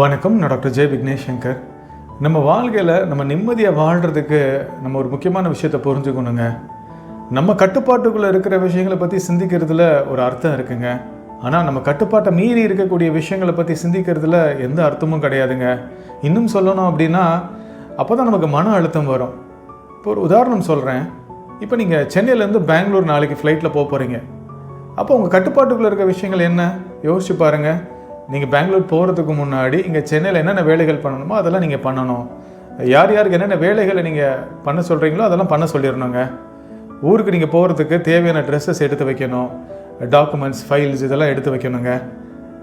வணக்கம் நான் டாக்டர் ஜெய் விக்னேஷ் சங்கர் நம்ம வாழ்க்கையில் நம்ம நிம்மதியாக வாழ்கிறதுக்கு நம்ம ஒரு முக்கியமான விஷயத்தை புரிஞ்சுக்கணுங்க. நம்ம கட்டுப்பாட்டுக்குள்ளே இருக்கிற விஷயங்களை பற்றி சிந்திக்கிறதுல ஒரு அர்த்தம் இருக்குங்க. ஆனால் நம்ம கட்டுப்பாட்டை மீறி இருக்கக்கூடிய விஷயங்களை பற்றி சிந்திக்கிறதுல எந்த அர்த்தமும் கிடையாதுங்க. இன்னும் சொல்லணும் அப்படின்னா அப்போ தான் நமக்கு மன அழுத்தம் வரும். இப்போ ஒரு உதாரணம் சொல்கிறேன் இப்போ நீங்கள் சென்னையிலேருந்து பெங்களூர் நாளைக்கு ஃப்ளைட்டில் போக போகிறீங்க அப்போ உங்கள் கட்டுப்பாட்டுக்குள்ளே இருக்க விஷயங்கள் என்ன? யோசிச்சு பாருங்கள் நீங்கள் பெங்களூர் போகிறதுக்கு முன்னாடி இங்கே சென்னையில் என்னென்ன வேலைகள் பண்ணணுமோ அதெல்லாம் நீங்கள் பண்ணணும். யார் யாருக்கு என்னென்ன வேலைகளை நீங்கள் பண்ண சொல்கிறீங்களோ அதெல்லாம் பண்ண சொல்லிடணுங்க. ஊருக்கு நீங்கள் போகிறதுக்கு தேவையான ட்ரெஸ்ஸஸ் எடுத்து வைக்கணும். டாக்குமெண்ட்ஸ் ஃபைல்ஸ் இதெல்லாம் எடுத்து வைக்கணுங்க.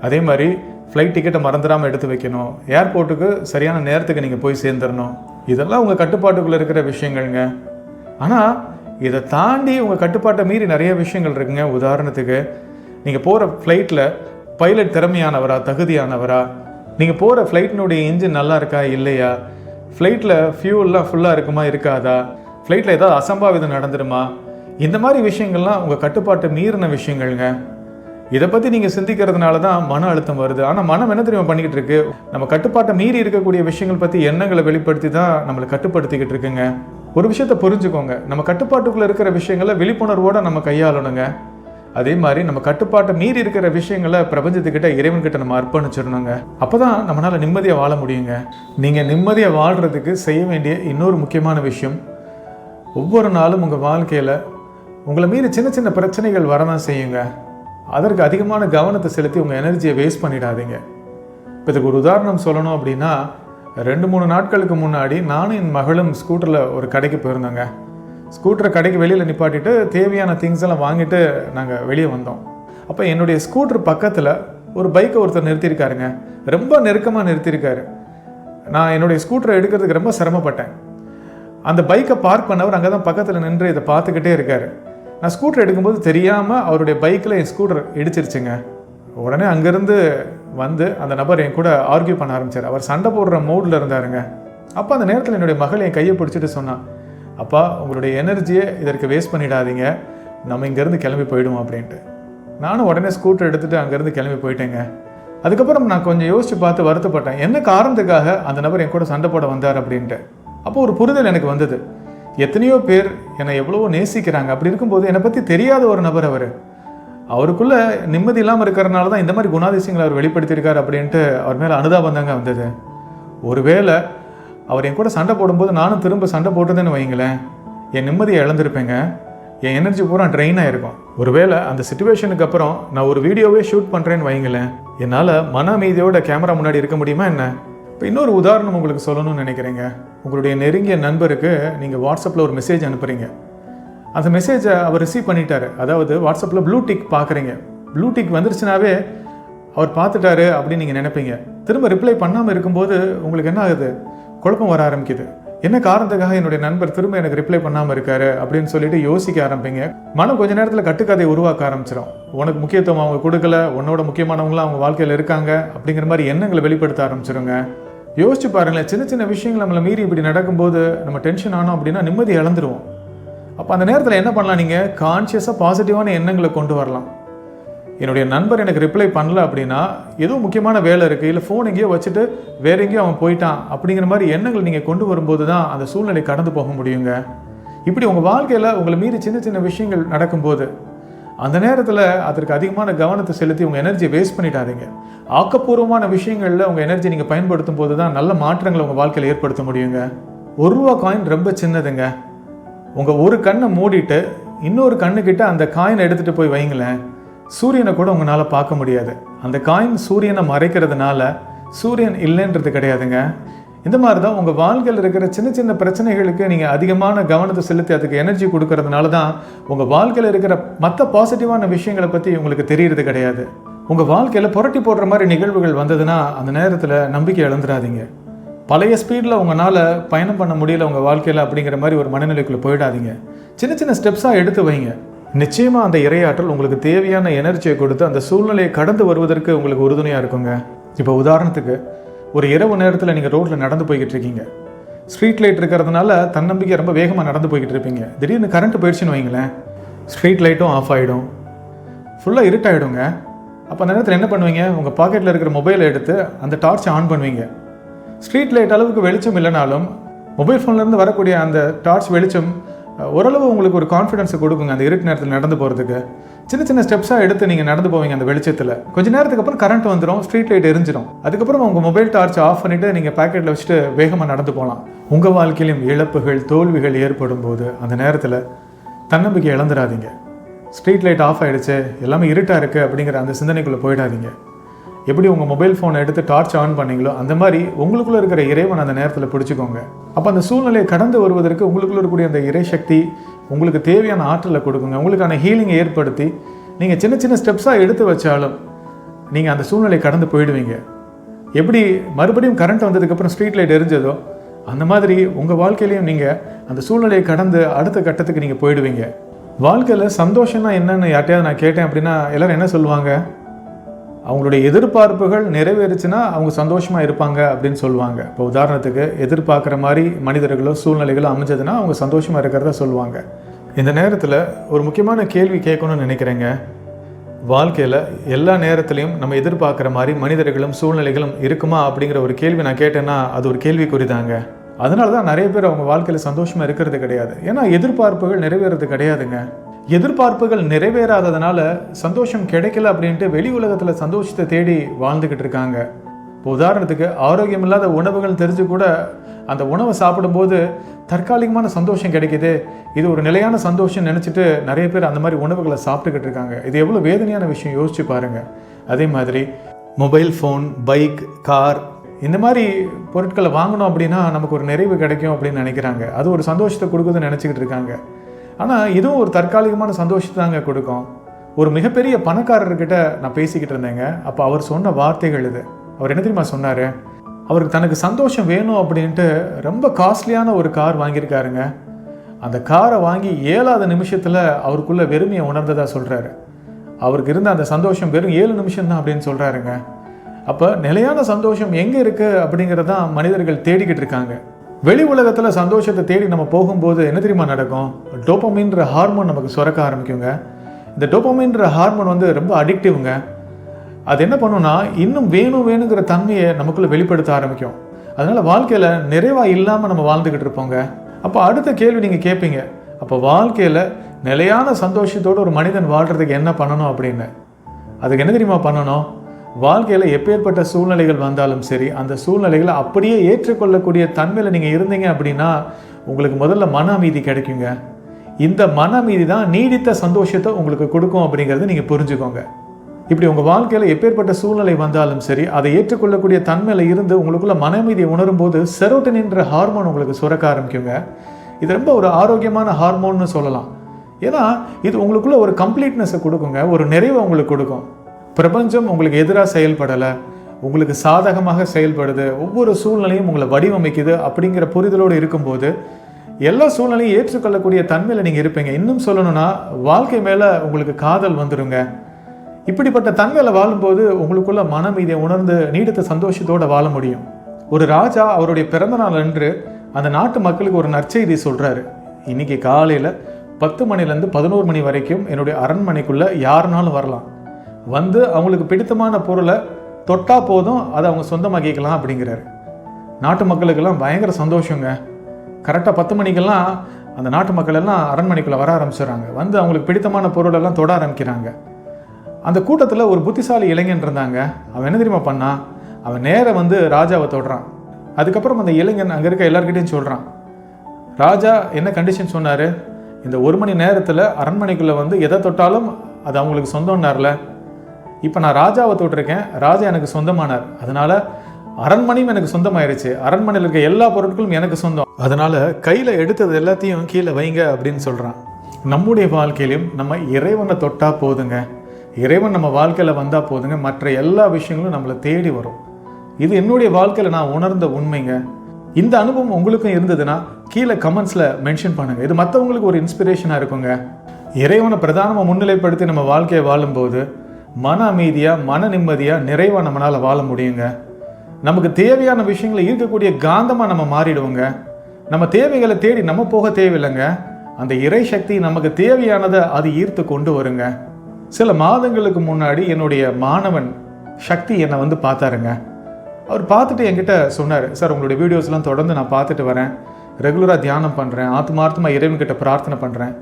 அதே மாதிரி ஃப்ளைட் டிக்கெட்டை மறந்துடாமல் எடுத்து வைக்கணும். ஏர்போர்ட்டுக்கு சரியான நேரத்துக்கு நீங்கள் போய் சேர்ந்துடணும். இதெல்லாம் உங்கள் கட்டுப்பாட்டுக்குள்ளே இருக்கிற விஷயங்கள்ங்க. ஆனால் இதை தாண்டி உங்கள் கட்டுப்பாட்டை மீறி நிறைய விஷயங்கள் இருக்குங்க. உதாரணத்துக்கு நீங்கள் போகிற ஃப்ளைட்டில் பைலட் திறமையானவரா தகுதியானவரா? நீங்கள் போகிற ஃப்ளைட்டினுடைய இன்ஜின் நல்லா இருக்கா இல்லையா? ஃப்ளைட்டில் ஃபியூல்லாம் ஃபுல்லாக இருக்குமா இருக்காதா? ஃப்ளைட்டில் ஏதாவது அசம்பாவிதம் நடந்துருமா? இந்த மாதிரி விஷயங்கள்லாம் உங்கள் கட்டுப்பாட்டை மீறின விஷயங்கள்ங்க. இதை பற்றி நீங்கள் சிந்திக்கிறதுனால தான் மன அழுத்தம் வருது. ஆனால் மனம் என்ன தெரியுமா பண்ணிக்கிட்டு இருக்கு? நம்ம கட்டுப்பாட்டை மீறி இருக்கக்கூடிய விஷயங்கள் பற்றி எண்ணங்களை வெளிப்படுத்தி தான் நம்மளை கட்டுப்படுத்திக்கிட்டு இருக்குங்க. ஒரு விஷயத்தை புரிஞ்சுக்கோங்க. நம்ம கட்டுப்பாட்டுக்குள்ளே இருக்கிற விஷயங்களை விழிப்புணர்வோடு நம்ம கையாளணுங்க. அதே மாதிரி நம்ம கட்டுப்பாட்டை மீறி இருக்கிற விஷயங்களை பிரபஞ்சத்துக்கிட்ட இறைவன்கிட்ட நம்ம அர்ப்பணிச்சிடணுங்க. அப்போ தான் நம்மளால் நிம்மதியாக வாழ முடியுங்க. நீங்கள் நிம்மதியாக வாழ்கிறதுக்கு செய்ய வேண்டிய இன்னொரு முக்கியமான விஷயம் ஒவ்வொரு நாளும் உங்கள் வாழ்க்கையில் உங்களை மீறி சின்ன சின்ன பிரச்சனைகள் வரதான் செய்யுங்க. அதற்கு அதிகமான கவனத்தை செலுத்தி உங்கள் எனர்ஜியை வேஸ்ட் பண்ணிடாதீங்க. இப்போ இதுக்கு ஒரு உதாரணம் சொல்லணும் அப்படின்னா ரெண்டு மூணு நாட்களுக்கு முன்னாடி நானும் என் மகளும் ஸ்கூட்டரில் ஒரு கடைக்கு போயிருந்தோங்க. ஸ்கூட்டரை கடைக்கு வெளியில் நிப்பாட்டிட்டு தேவையான திங்ஸ் எல்லாம் வாங்கிட்டு நாங்கள் வெளியே வந்தோம். அப்போ என்னுடைய ஸ்கூட்டர் பக்கத்தில் ஒரு பைக்கை ஒருத்தர் நிறுத்தியிருக்காருங்க. ரொம்ப நெருக்கமாக நிறுத்தியிருக்காரு. நான் என்னுடைய ஸ்கூட்டரை எடுக்கிறதுக்கு ரொம்ப சிரமப்பட்டேன். அந்த பைக்கை பார்க் பண்ணவர் அங்கே தான் பக்கத்தில் நின்று இதை பார்த்துக்கிட்டே இருக்காரு. நான் ஸ்கூட்டர் எடுக்கும்போது தெரியாமல் அவருடைய பைக்கில் என் ஸ்கூட்டர் இடிச்சிருச்சுங்க. உடனே அங்கேருந்து வந்து அந்த நபர் என் கூட ஆர்கியூ பண்ண ஆரம்பிச்சார். அவர் சண்டை போடுற மூடில் இருந்தாருங்க. அப்போ அந்த நேரத்தில் என்னுடைய மகள் என் கையை பிடிச்சிட்டு சொன்னான். அப்பா உங்களுடைய எனர்ஜியை இதற்கு வேஸ்ட் பண்ணிடாதீங்க. நம்ம இங்கேருந்து கிளம்பி போயிடுவோம் அப்படின்ட்டு. நானும் உடனே ஸ்கூட்டர் எடுத்துகிட்டு அங்கேருந்து கிளம்பி போயிட்டேங்க. அதுக்கப்புறம் நான் கொஞ்சம் யோசித்து பார்த்து வருத்தப்பட்டேன். என்ன காரணத்துக்காக அந்த நபர் என் கூட சண்டை போட வந்தார் அப்படின்ட்டு. அப்போ ஒரு புரிதல் எனக்கு வந்தது. எத்தனையோ பேர் என்னை எவ்வளவோ நேசிக்கிறாங்க. அப்படி இருக்கும்போது என்னை பற்றி தெரியாத ஒரு நபர் அவர். அவருக்குள்ளே நிம்மதி இல்லாமல் இருக்கிறனால தான் இந்த மாதிரி குணாதிசயங்களை அவர் வெளிப்படுத்தியிருக்கார் அப்படின்ட்டு அவர் மேலே அனுதாபம் தாங்க வந்தது. ஒருவேளை அவர் என் கூட சண்டை போடும்போது நானும் திரும்ப சண்டை போட்டதுன்னு வைங்களேன் என் நிம்மதியை இழந்திருப்பேங்க. என் எனர்ஜி பூரா ட்ரெயின் ஆயிருக்கும். ஒருவேளை அந்த சுச்சுவேஷனுக்கு அப்புறம் நான் ஒரு வீடியோவே ஷூட் பண்ணுறேன்னு வைங்களேன் என்னால் மன அமைதியோட கேமரா முன்னாடி இருக்க முடியுமா என்ன? இப்போ இன்னொரு உதாரணம் உங்களுக்கு சொல்லணும்னு நினைக்கிறேங்க. உங்களுடைய நெருங்கிய நண்பருக்கு நீங்கள் வாட்ஸ்அப்பில் ஒரு மெசேஜ் அனுப்புகிறீங்க அந்த மெசேஜை அவர் ரிசீவ் பண்ணிட்டாரு. அதாவது வாட்ஸ்அப்பில் ப்ளூ டிக் பார்க்குறீங்க ப்ளூ டிக் வந்துருச்சுனாவே அவர் பார்த்துட்டாரு அப்படின்னு நீங்கள் நினைப்பீங்க. திரும்ப ரிப்ளை பண்ணாமல் இருக்கும்போது உங்களுக்கு என்ன ஆகுது? குழப்பம் வர ஆரம்பிக்குது. என்ன காரணத்துக்காக என்னுடைய நண்பர் திரும்ப எனக்கு ரிப்ளை பண்ணாமல் இருக்காரு அப்படின்னு சொல்லிட்டு யோசிக்க ஆரம்பிங்க. மனம் கொஞ்ச நேரத்தில் கட்டுக்கதை உருவாக்க ஆரம்பிச்சிடும் உனக்கு முக்கியத்துவம் அவங்க கொடுக்கல உன்னோட முக்கியமானவங்களாம் அவங்க வாழ்க்கையில் இருக்காங்க அப்படிங்கிற மாதிரி எண்ணங்களை வெளிப்படுத்த ஆரம்பிச்சிருங்க. யோசிச்சு பாருங்களேன் சின்ன சின்ன விஷயங்கள் நம்மளை மீறி இப்படி நடக்கும்போது நம்ம டென்ஷன் ஆனோம் அப்படின்னா நிம்மதி இழந்துருவோம். அப்போ அந்த நேரத்தில் என்ன பண்ணலாம் நீங்கள் கான்ஷியஸாக பாசிட்டிவான எண்ணங்களை கொண்டு வரலாம். என்னுடைய நண்பர் எனக்கு ரிப்ளை பண்ணல அப்படின்னா ஏதோ முக்கியமான வேலை இருக்குது இல்லை ஃபோன் எங்கேயோ வச்சுட்டு வேற எங்கேயோ அவன் போயிட்டான் அப்படிங்கிற மாதிரி எண்ணங்கள் நீங்கள் கொண்டு வரும்போது தான் அந்த சூழ்நிலை கடந்து போக முடியுங்க. இப்படி உங்கள் வாழ்க்கையில் உங்களை மீறி சின்ன சின்ன விஷயங்கள் நடக்கும்போது அந்த நேரத்தில் அதற்கு அதிகமான கவனத்தை செலுத்தி உங்கள் எனர்ஜியை வேஸ்ட் பண்ணிடாதீங்க. ஆக்கப்பூர்வமான விஷயங்களில் உங்கள் எனர்ஜி நீங்கள் பயன்படுத்தும் போது தான் நல்ல மாற்றங்களை உங்கள் வாழ்க்கையில் ஏற்படுத்த முடியுங்க. ஒரு ரூபா காயின் ரொம்ப சின்னதுங்க. உங்கள் ஒரு கண்ணை மூடிட்டு இன்னொரு கண்ணுக்கிட்ட அந்த காயினை எடுத்துகிட்டு போய் வைங்களேன். சூரியனை கூட உங்களால் பார்க்க முடியாது. அந்த காயின் சூரியனை மறைக்கிறதுனால சூரியன் இல்லைன்றது கிடையாதுங்க. இந்த மாதிரி தான் உங்கள் வாழ்க்கையில் இருக்கிற சின்ன சின்ன பிரச்சனைகளுக்கு நீங்கள் அதிகமான கவனத்தை செலுத்தி அதுக்கு எனர்ஜி கொடுக்கறதுனால தான் உங்கள் வாழ்க்கையில் இருக்கிற மற்ற பாசிட்டிவான விஷயங்களை பற்றி உங்களுக்கு தெரியறது கிடையாது. உங்கள் வாழ்க்கையில் புரட்டி போடுற மாதிரி நிகழ்வுகள் வந்ததுன்னா அந்த நேரத்தில் நம்பிக்கை இழந்துடாதீங்க. பழைய ஸ்பீடில் உங்களால் பயணம் பண்ண முடியல உங்கள் வாழ்க்கையில் அப்படிங்கிற மாதிரி ஒரு மனநிலைக்குள்ளே போயிடாதீங்க. சின்ன சின்ன ஸ்டெப்ஸாக எடுத்து வைங்க. நிச்சயமாக அந்த இரையாற்றல் உங்களுக்கு தேவையான எனர்ஜியை கொடுத்து அந்த சூழ்நிலையை கடந்து வருவதற்கு உங்களுக்கு உறுதுணையாக இருக்குங்க. இப்போ உதாரணத்துக்கு ஒரு இரவு நேரத்தில் நீங்கள் ரோட்டில் நடந்து போய்கிட்டு இருக்கீங்க. ஸ்ட்ரீட் லைட் இருக்கிறதுனால தன்னம்பிக்கை ரொம்ப வேகமாக நடந்து போய்கிட்டு இருப்பீங்க. திடீர்னு கரண்ட் போயிடுச்சுன்னு வைங்களேன். ஸ்ட்ரீட் லைட்டும் ஆஃப் ஆகிடும் ஃபுல்லாக இருட்டாயிடுங்க. அப்போ அந்த நேரத்தில் என்ன பண்ணுவீங்க? உங்கள் பாக்கெட்டில் இருக்கிற மொபைலை எடுத்து அந்த டார்ச்சை ஆன் பண்ணுவீங்க. ஸ்ட்ரீட் லைட் அளவுக்கு வெளிச்சம் இல்லைனாலும் மொபைல் ஃபோன்லேருந்து வரக்கூடிய அந்த டார்ச் வெளிச்சம் ஓரளவு உங்களுக்கு ஒரு கான்ஃபிடென்ஸை கொடுக்குங்க அந்த இருட்டு நேரத்தில் நடந்து போகிறதுக்கு சின்ன சின்ன ஸ்டெப்ஸாக எடுத்து நீங்கள் நடந்து போவீங்க அந்த வெளிச்சத்தில். கொஞ்ச நேரத்துக்கு அப்புறம் கரண்ட் வந்துடும் ஸ்ட்ரீட் லைட் எரிஞ்சிடும் அதுக்கப்புறம் உங்கள் மொபைல் டார்ச் ஆஃப் பண்ணிவிட்டு நீங்கள் பாக்கெட்டில் வச்சுட்டு வேகமாக நடந்து போகலாம் உங்கள் வாழ்க்கையிலும் இழப்புகள் தோல்விகள் ஏற்படும் போது அந்த நேரத்தில் தன்னம்பிக்கை இழந்துடாதீங்க. ஸ்ட்ரீட் லைட் ஆஃப் ஆகிடுச்சு எல்லாமே இருட்டாக இருக்குது அப்படிங்கிற அந்த சிந்தனைக்குள்ளே போயிடாதீங்க. எப்படி உங்கள் மொபைல் ஃபோனை எடுத்து டார்ச் ஆன் பண்ணீங்களோ அந்த மாதிரி உங்களுக்குள்ளே இருக்கிற இறைவன் அந்த நேரத்தில் பிடிச்சிக்கோங்க. அப்போ அந்த சூழ்நிலையை கடந்து வருவதற்கு உங்களுக்குள்ள இருக்கக்கூடிய அந்த இறை சக்தி உங்களுக்கு தேவையான ஆற்றலை கொடுக்குங்க. உங்களுக்கான ஹீலிங்கை ஏற்படுத்தி நீங்கள் சின்ன சின்ன ஸ்டெப்ஸாக எடுத்து வச்சாலும் நீங்கள் அந்த சூழ்நிலையை கடந்து போயிடுவீங்க. எப்படி மறுபடியும் கரண்ட் வந்ததுக்கப்புறம் ஸ்ட்ரீட் லைட் எரிஞ்சதோ அந்த மாதிரி உங்கள் வாழ்க்கையிலையும் நீங்கள் அந்த சூழ்நிலையை கடந்து அடுத்த கட்டத்துக்கு நீங்கள் போயிடுவீங்க. வாழ்க்கையில் சந்தோஷம்னா என்னென்னு யார்ட்டையாவது நான் கேட்டேன் அப்படின்னா எல்லாரும் என்ன சொல்லுவாங்க? அவங்களுடைய எதிர்பார்ப்புகள் நிறைவேறுச்சுன்னா அவங்க சந்தோஷமாக இருப்பாங்க அப்படின்னு சொல்லுவாங்க. இப்போ உதாரணத்துக்கு எதிர்பார்க்குற மாதிரி மனிதர்களோ சூழ்நிலைகளோ அமைஞ்சதுன்னா அவங்க சந்தோஷமாக இருக்கிறத சொல்லுவாங்க. இந்த நேரத்தில் ஒரு முக்கியமான கேள்வி கேட்கணும்னு நினைக்கிறேங்க. வாழ்க்கையில் எல்லா நேரத்துலையும் நம்ம எதிர்பார்க்குற மாதிரி மனிதர்களும் சூழ்நிலைகளும் இருக்குமா அப்படிங்கிற ஒரு கேள்வி நான் கேட்டேன்னா அது ஒரு கேள்விக்குறி தாங்க. அதனால தான் நிறைய பேர் அவங்க வாழ்க்கையில் சந்தோஷமாக இருக்கிறது கிடையாது. ஏன்னா எதிர்பார்ப்புகள் நிறைவேறது கிடையாதுங்க. எதிர்பார்ப்புகள் நிறைவேறாததுனால சந்தோஷம் கிடைக்கல அப்படின்ட்டு வெளி உலகத்தில் சந்தோஷத்தை தேடி வாழ்ந்துக்கிட்டு இருக்காங்க. இப்போ உதாரணத்துக்கு ஆரோக்கியம் இல்லாத உணவுகள் தெரிஞ்சு கூட அந்த உணவை சாப்பிடும்போது தற்காலிகமான சந்தோஷம் கிடைக்கிது. இது ஒரு நிலையான சந்தோஷம் நினச்சிட்டு நிறைய பேர் அந்த மாதிரி உணவுகளை சாப்பிட்டுக்கிட்டு இருக்காங்க. இது எவ்வளோ வேதனையான விஷயம் யோசிச்சு பாருங்க. அதே மாதிரி மொபைல் ஃபோன் பைக் கார் இந்த மாதிரி பொருட்களை வாங்கணும் அப்படின்னா நமக்கு ஒரு நிறைவு கிடைக்கும் அப்படின்னு நினைக்கிறாங்க. அது ஒரு சந்தோஷத்தை கொடுக்குதுன்னு நினச்சிக்கிட்டு இருக்காங்க. ஆனால் இதுவும் ஒரு தற்காலிகமான சந்தோஷத்தை தாங்க கொடுக்கும். ஒரு மிகப்பெரிய பணக்காரர்கிட்ட நான் பேசிக்கிட்டு இருந்தேங்க. அப்போ அவர் சொன்ன வார்த்தைகள் இது. அவர் என்ன தெரியுமா சொன்னார்? அவருக்கு தனக்கு சந்தோஷம் வேணும் அப்படின்ட்டு ரொம்ப காஸ்ட்லியான ஒரு கார் வாங்கியிருக்காருங்க. அந்த காரை வாங்கி ஏழாவது நிமிஷத்தில் அவருக்குள்ள வெறுமையை உணர்ந்ததாக சொல்கிறாரு அவருக்கு இருந்த அந்த சந்தோஷம் வெறும் ஏழு நிமிஷம் தான் அப்படின்னு சொல்கிறாருங்க அப்போ நிலையான சந்தோஷம் எங்கே இருக்குது அப்படிங்கிறதான் மனிதர்கள் தேடிக்கிட்டு இருக்காங்க. வெளி உலகத்தில் சந்தோஷத்தை தேடி நம்ம போகும்போது என்ன தெரியுமா நடக்கும்? டோப்பமின்ற ஹார்மோன் நமக்கு சுரக்க ஆரம்பிக்குங்க. இந்த டோப்பமின்ற ஹார்மோன் வந்து ரொம்ப அடிக்டிவ்ங்க அது என்ன பண்ணுன்னா இன்னும் வேணும் வேணுங்கிற தன்மையை நமக்குள்ளே வெளிப்படுத்த ஆரம்பிக்கும். அதனால் வாழ்க்கையில் நிறைவாக இல்லாமல் நம்ம வாழ்ந்துக்கிட்டு இருப்போங்க. அப்போ அடுத்த கேள்வி நீங்கள் கேட்பீங்க அப்போ வாழ்க்கையில் நிலையான சந்தோஷத்தோடு ஒரு மனிதன் வாழ்கிறதுக்கு என்ன பண்ணணும் அப்படின்னு? அதுக்கு என்ன தெரியுமா பண்ணணும்? வாழ்க்கையில் எப்பேற்பட்ட சூழ்நிலைகள் வந்தாலும் சரி அந்த சூழ்நிலைகளை அப்படியே ஏற்றுக்கொள்ளக்கூடிய தன்மையில் நீங்கள் இருந்தீங்க அப்படின்னா உங்களுக்கு முதல்ல மன அமைதி கிடைக்குங்க. இந்த மன அமைதி தான் நீடித்த சந்தோஷத்தை உங்களுக்கு கொடுக்கும் அப்படிங்கிறத நீங்கள் புரிஞ்சுக்கோங்க. இப்படி உங்கள் வாழ்க்கையில் எப்பேற்பட்ட சூழ்நிலை வந்தாலும் சரி அதை ஏற்றுக்கொள்ளக்கூடிய தன்மையில் இருந்து உங்களுக்குள்ள மன அமைதியை உணரும் போது செரோட்டனின்ற ஹார்மோன் உங்களுக்கு சுரக்க ஆரம்பிக்குங்க. இது ரொம்ப ஒரு ஆரோக்கியமான ஹார்மோன்னு சொல்லலாம். ஏன்னா இது உங்களுக்குள்ள ஒரு கம்ப்ளீட்னஸை கொடுக்குங்க ஒரு நிறைவை உங்களுக்கு கொடுக்கும். பிரபஞ்சம் உங்களுக்கு எதிராக செயல்படலை உங்களுக்கு சாதகமாக செயல்படுது ஒவ்வொரு சூழ்நிலையும் உங்களை வடிவமைக்குது அப்படிங்கிற புரிதலோடு இருக்கும்போது எல்லா சூழ்நிலையும் ஏற்றுக்கொள்ளக்கூடிய தன்மையில் நீங்கள் இருப்பீங்க. இன்னும் சொல்லணும்னா வாழ்க்கை மேலே உங்களுக்கு காதல் வந்துடுங்க இப்படிப்பட்ட தன்மையில் வாழும்போது உங்களுக்குள்ள மனம் இதை உணர்ந்து நீடித்த சந்தோஷத்தோடு வாழ முடியும். ஒரு ராஜா அவருடைய பிறந்த அன்று அந்த நாட்டு மக்களுக்கு ஒரு நற்செய்தி சொல்கிறாரு இன்னைக்கு காலையில் பத்து மணிலேருந்து பதினோரு மணி வரைக்கும் என்னுடைய அரண்மனைக்குள்ளே யாருனாலும் வரலாம். வந்து அவங்களுக்கு பிடித்தமான பொருளை தொட்டால் போதும் அதை அவங்க சொந்தமாக்கிக்கலாம் அப்படிங்கிறாரு. நாட்டு மக்களுக்கெல்லாம் பயங்கர சந்தோஷங்க. கரெக்டாக பத்து மணிக்கெல்லாம் அந்த நாட்டு மக்கள் எல்லாம் அரண்மனைக்குள்ளே வர ஆரம்பிச்சிடுறாங்க. வந்து அவங்களுக்கு பிடித்தமான பொருளெல்லாம் தொட ஆரம்பிக்கிறாங்க. அந்த கூட்டத்தில் ஒரு புத்திசாலி இளைஞன் இருந்தாங்க. அவன் என்ன தெரியுமா பண்ணான் அவன் நேராக வந்து ராஜாவை தொடுறான். அதுக்கப்புறம் அந்த இளைஞன் அங்கே இருக்க எல்லாருக்கிட்டையும் சொல்கிறான் ராஜா என்ன கண்டிஷன் சொன்னார்? இந்த ஒரு மணி நேரத்தில் அரண்மனைக்குள்ளே வந்து எதை தொட்டாலும் அது அவங்களுக்கு சொந்தம்னார்ல. இப்போ நான் ராஜாவை தொட்டிருக்கேன். ராஜா எனக்கு சொந்தமானார். அதனால அரண்மனையும் எனக்கு சொந்தமாயிருச்சு. அரண்மனையில் இருக்க எல்லா பொருட்களும் எனக்கு சொந்தம். அதனால கையில் எடுத்தது எல்லாத்தையும் கீழே வைங்க அப்படின்னு சொல்கிறான் நம்முடைய வாழ்க்கையிலும் நம்ம இறைவனை தொட்டால் போதுங்க. இறைவன் நம்ம வாழ்க்கையில் வந்தால் போதுங்க. மற்ற எல்லா விஷயங்களும் நம்மளை தேடி வரும். இது என்னுடைய வாழ்க்கையில் நான் உணர்ந்த உண்மைங்க. இந்த அனுபவம் உங்களுக்கும் இருந்ததுன்னா கீழே கமெண்ட்ஸில் மென்ஷன் பண்ணுங்கள் இது மற்றவங்களுக்கு ஒரு இன்ஸ்பிரேஷனாக இருக்குங்க. இறைவனை பிரதானமாக முன்னிலைப்படுத்தி நம்ம வாழ்க்கையை வாழும்போது மன அமைதியாக மன நிம்மதியாக நிறைவாக நம்மளால் வாழ முடியுங்க. நமக்கு தேவையான விஷயங்களை ஈர்க்கக்கூடிய காந்தமாக நம்ம மாறிடுவோங்க. நம்ம தேவைகளை தேடி நம்ம போக தேவையில்லைங்க. அந்த இறை சக்தி நமக்கு தேவையானதை அது ஈர்த்து கொண்டு வருங்க. சில மாதங்களுக்கு முன்னாடி என்னுடைய மாணவன் சக்தி என்னை வந்து பார்த்தாருங்க. அவர் பார்த்துட்டு என்கிட்ட சொன்னார் சார் உங்களுடைய வீடியோஸ்லாம் தொடர்ந்து நான் பார்த்துட்டு வரேன். ரெகுலராக தியானம் பண்ணுறேன் ஆத்மார்த்தமாக இறைவன்கிட்ட பிரார்த்தனை பண்ணுறேன்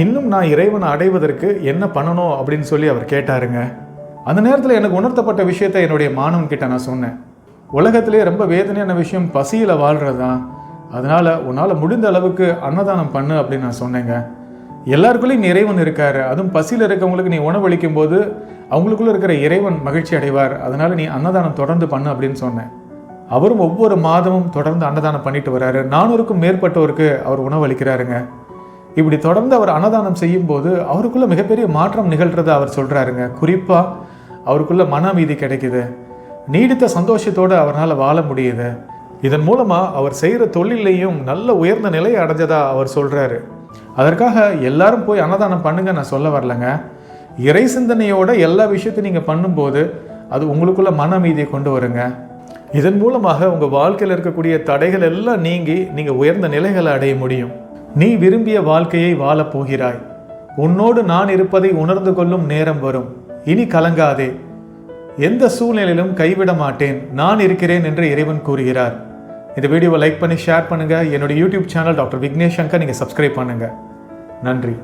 இன்னும் நான் இறைவனை அடைவதற்கு என்ன பண்ணணும் அப்படின்னு சொல்லி அவர் கேட்டாருங்க. அந்த நேரத்தில் எனக்கு உணர்த்தப்பட்ட விஷயத்தை என்னுடைய மாணவன்கிட்ட நான் சொன்னேன். உலகத்திலே ரொம்ப வேதனையான விஷயம் பசியில் வாழ்கிறது தான் அதனால் உன்னால் முடிந்த அளவுக்கு அன்னதானம் பண்ணு அப்படின்னு நான் சொன்னேங்க. எல்லாருக்குள்ளேயும் இறைவன் இருக்காரு. அதுவும் பசியில் இருக்கவங்களுக்கு நீ உணவளிக்கும் போது அவங்களுக்குள்ளே இருக்கிற இறைவன் மகிழ்ச்சி அடைவார். அதனால் நீ அன்னதானம் தொடர்ந்து பண்ணு அப்படின்னு சொன்னேன். அவரும் ஒவ்வொரு மாதமும் தொடர்ந்து அன்னதானம் பண்ணிட்டு வராரு. நானூறுக்கும் மேற்பட்டோருக்கு அவர் உணவளிக்கிறாருங்க. இப்படி தொடர்ந்து அவர் அன்னதானம் செய்யும்போது அவருக்குள்ள மிகப்பெரிய மாற்றம் நிகழ்றதை அவர் சொல்கிறாருங்க குறிப்பாக அவருக்குள்ள மன அமைதி கிடைக்குது. நீடித்த சந்தோஷத்தோடு அவரால் வாழ முடியுது. இதன் மூலமாக அவர் செய்கிற தொழிலையும் நல்ல உயர்ந்த நிலையை அடைஞ்சதா அவர் சொல்கிறாரு அதற்காக எல்லாரும் போய் அன்னதானம் பண்ணுங்க நான் சொல்ல வரலங்க. இறை சிந்தனையோட எல்லா விஷயத்தையும் நீங்கள் பண்ணும்போது அது உங்களுக்குள்ள மன அமைதியை கொண்டு வருங்க. இதன் மூலமாக உங்கள் வாழ்க்கையில் இருக்கக்கூடிய தடைகள் எல்லாம் நீங்கி நீங்கள் உயர்ந்த நிலைகளை அடைய முடியும். நீ விரும்பிய வாழ்க்கையை வாழப் போகிறாய். உன்னோடு நான் இருப்பதை உணர்ந்து கொள்ளும் நேரம் வரும். இனி கலங்காதே. எந்த சூழ்நிலையிலும் கைவிட மாட்டேன். நான் இருக்கிறேன் என்று இறைவன் கூறுகிறார். இந்த வீடியோவை லைக் பண்ணி ஷேர் பண்ணுங்கள் என்னுடைய YouTube channel doctor Vignesh Shankar நீங்கள் சப்ஸ்கிரைப் பண்ணுங்கள் நன்றி.